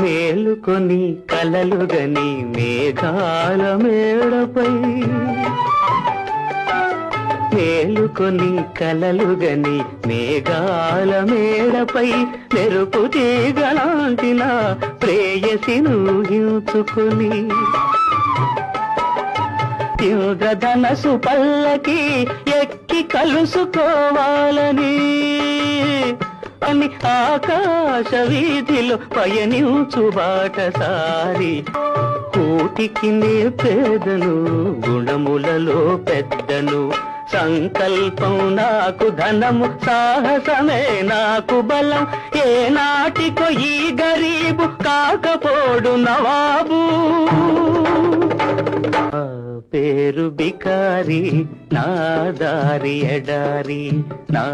మేలుకొని కలలుగని మేఘాల మేడపై. మేలుకొని కలలుగని మేఘాల మేడపై మెరుపు తీగలాంటిన ప్రేయసిను హించుకుని ఇంద్రధనసు పల్లకి ఎక్కి కలుసుకోవాలని. అని ఆకాశ వీధిలో పయనించు బాటసారి. కూటికి నే పేదను గుణములలో పెద్దను సంకల్పం నాకు ధనము సాహసమే నాకు బలం. ఏ నాటికో ఈ గరీబు కాకపోడు నవాబు. పేరు బికారి నా దారి ఎడారి నా